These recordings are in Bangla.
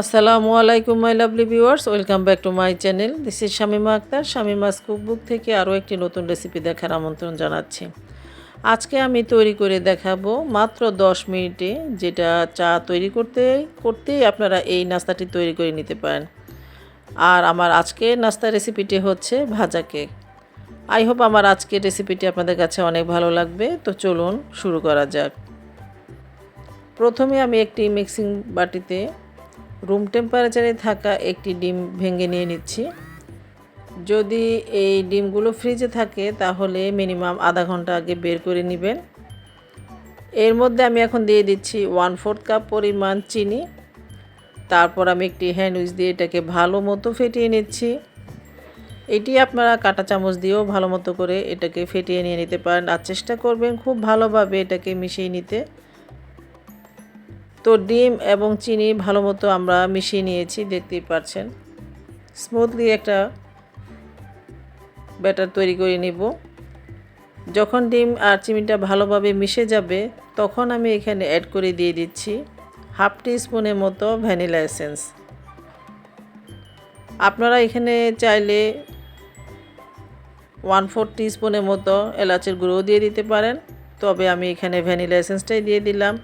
আসসালামু আলাইকুম my lovely viewers welcome back to my channel this is Shamima Akter Shamima's cookbook থেকে আরও একটি নতুন রেসিপি দেখার আমন্ত্রণ জানাচ্ছি। আজকে আমি তৈরি করে দেখাবো মাত্র 10 মিনিটে যেটা চা তৈরি করতে, করতেই আপনারা এই নাস্তাটি তৈরি করে নিতে পারেন। আর আমার আজকের নাস্তা রেসিপিটি হচ্ছে ভাজা কেক। আই হোপ আমার আজকের রেসিপিটি আপনাদের কাছে অনেক ভালো লাগবে। তো চলুন শুরু করা যাক। প্রথমে আমি একটি মিক্সিং বাটিতে রুম টেম্পারেচারে থাকা একটি ডিম ভেঙে নিয়ে নিচ্ছি। যদি এই ডিমগুলো ফ্রিজে থাকে, তাহলে মিনিমাম আধা ঘণ্টা আগে বের করে নেবেন। এর মধ্যে আমি এখন দিয়ে দিচ্ছি ওয়ান ফোর্থ কাপ পরিমাণ চিনি। তারপর আমি একটি হ্যান্ড উইচ দিয়ে এটাকে ভালো মতো ফেটিয়ে নিচ্ছি। এটি আপনারা কাঁটা চামচ দিয়েও ভালো মতো করে এটাকে ফেটিয়ে নিয়ে নিতে পারেন। আর চেষ্টা করবেন খুব ভালোভাবে এটাকে মিশিয়ে নিতে। তো ডিম এবং চিনি ভালো মতো আমরা মিশিয়ে নিয়েছি, দেখতেই পাচ্ছেন স্মুথলি একটা ব্যাটার তৈরি করে নেব। যখন ডিম আর চিনিটা ভালোভাবে মিশে যাবে, তখন আমি এখানে অ্যাড করে দিয়ে দিচ্ছি হাফ টি স্পুনের মতো ভ্যানিলা এসেন্স। আপনারা এখানে চাইলে ওয়ান ফোর টি স্পুনের মতো এলাচের গুঁড়ো দিয়ে দিতে পারেন, তবে আমি এখানে ভ্যানিলা এসেন্সটাই দিয়ে দিলাম।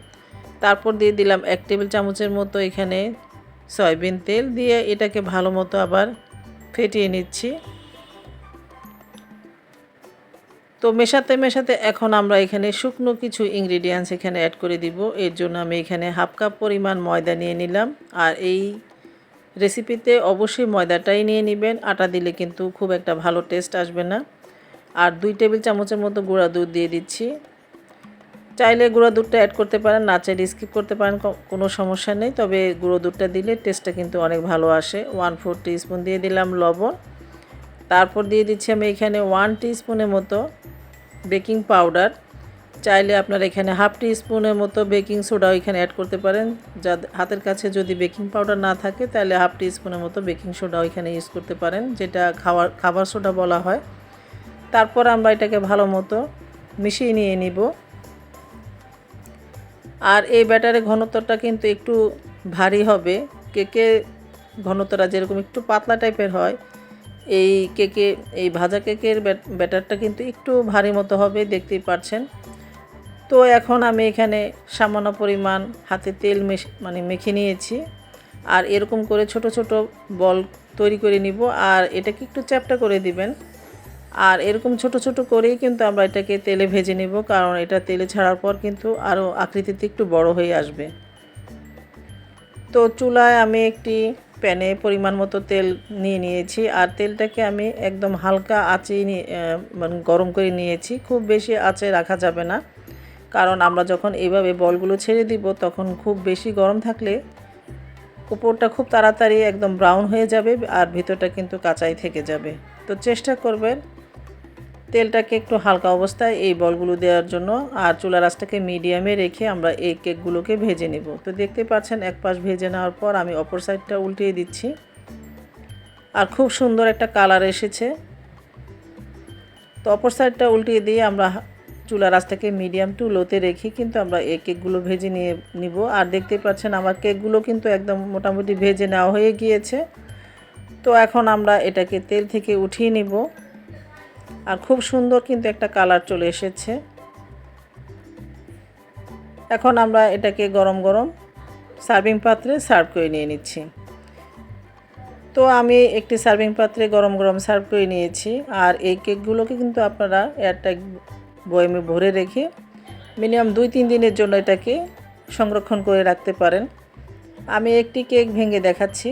তারপর দিয়ে দিলাম এক টেবিল চামচের মতো এখানে সয়াবিন তেল দিয়ে এটাকে ভালো মতো আবার ফেটিয়ে নিচ্ছি। তো মেশাতে মেশাতে এখন আমরা এখানে শুকনো কিছু ইনগ্রিডিয়েন্টস এখানে অ্যাড করে দিব। এর জন্য আমি এখানে হাফ কাপ পরিমাণ ময়দা নিয়ে নিলাম। আর এই রেসিপিতে অবশ্যই ময়দাটাই নিয়ে নেবেন। আটা দিলে কিন্তু খুব একটা ভালো টেস্ট আসবে না। আর দুই টেবিল চামচের মতো গুঁড়া দুধ দিয়ে দিচ্ছি। চাইলে গুঁড়ো দুধটা অ্যাড করতে পারেন, না চাইলে স্কিপ করতে পারেন কোনো সমস্যা নেই। তবে গুঁড়ো দুধটা দিলে টেস্টটা কিন্তু অনেক ভালো আসে। ওয়ান ফোর স্পুন দিয়ে দিলাম লবণ। তারপর দিয়ে দিচ্ছি আমি এখানে ওয়ান স্পুনের মতো বেকিং পাউডার চাইলে আপনার এখানে হাফ টি স্পুনের মতো বেকিং সোডাও এখানে অ্যাড করতে পারেন। যা হাতের কাছে যদি বেকিং পাউডার না থাকে, তাহলে হাফ টি স্পুনের মতো বেকিং সোডাও এখানে ইউজ করতে পারেন, যেটা খাবার খাবার সোডা বলা হয়। তারপর আমরা এটাকে ভালো মতো মিশিয়ে নিয়ে নিব। আর এই ব্যাটারের ঘনত্বটা কিন্তু একটু ভারী হবে। কেকে ঘনত্বটা যেরকম একটু পাতলা টাইপের হয়, এই কেকে, এই ভাজা কেকের ব্যাটারটা কিন্তু একটু ভারী মতো হবে, দেখতেই পাচ্ছেন তো এখন আমি এখানে সামান্য পরিমাণ হাতে তেল মেশ মানে মেখে নিয়েছি। আর এরকম করে ছোট ছোট বল তৈরি করে নিব, আর এটাকে একটু চ্যাপটা করে দিবেন। আর এরকম ছোট ছোট করেই কিন্তু আমরা এটাকে তেলে ভেজে নেব, কারণ এটা তেলে ছাড়ার পর কিন্তু আরও আকৃতিতে একটু বড় হয়ে আসবে। তো চুলায় আমি একটি প্যানে পরিমাণ মতো তেল নিয়ে নিয়েছি, আর তেলটাকে আমি একদম হালকা আঁচে মানে গরম করে নিয়েছি। খুব বেশি আঁচে রাখা যাবে না, কারণ আমরা যখন এইভাবে বলগুলো ছেড়ে দিব, তখন খুব বেশি গরম থাকলে উপরটা খুব তাড়াতাড়ি একদম ব্রাউন হয়ে যাবে আর ভিতরটা কিন্তু কাঁচাই থেকে যাবে। তো চেষ্টা করবেন তেলটাকে একটু হালকা অবস্থায় এই বলগুলো দেওয়ার জন্য আর চুলা রাসটাকে মিডিয়ামে রেখে আমরা এই কেকগুলোকে ভেজে নেব। তো দেখতে পাচ্ছেন, এক পাশ ভেজে নেওয়ার পর আমি অপর সাইডটা উল্টিয়ে দিচ্ছি। আর খুব সুন্দর একটা কালার এসেছে। তো অপর সাইডটা উল্টিয়ে দিয়ে আমরা চুলা রাসটাকে মিডিয়াম টু লোতে রেখে কিন্তু আমরা এই কেকগুলো ভেজে নিয়ে নিব। আর দেখতে পাচ্ছেন, আমার কেকগুলো কিন্তু একদম মোটামুটি ভেজে নেওয়া হয়ে গিয়েছে। তো এখন আমরা এটাকে তেল থেকে উঠিয়ে নিব। আর খুব সুন্দর কিন্তু একটা কালার চলে এসেছে। এখন আমরা এটাকে গরম গরম সার্ভিং পাত্রে সার্ভ করে নিয়ে নিচ্ছি। তো আমি একটি সার্ভিং পাত্রে গরম গরম সার্ভ করে নিয়েছি আর এই কেকগুলোকে কিন্তু আপনারা এয়ারটাইট বয়েমে ভরে রেখে মিনিমাম দুই তিন দিনের জন্য এটাকে সংরক্ষণ করে রাখতে পারেন। আমি একটি কেক ভেঙে দেখাচ্ছি।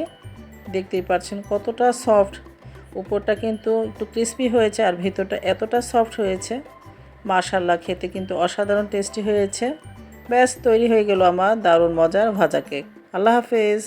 দেখতেই পাচ্ছেন কতটা সফট উপরটা কিন্তু একটু ক্রিস্পি হয়েছে আর ভিতরটা এতটা সফট হয়েছে। মার্শাল্লাহ খেতে কিন্তু অসাধারণ টেস্টি হয়েছে। ব্যাস, তৈরি হয়ে গেল আমার দারুণ মজার ভাজা কেক আল্লাহ হাফেজ।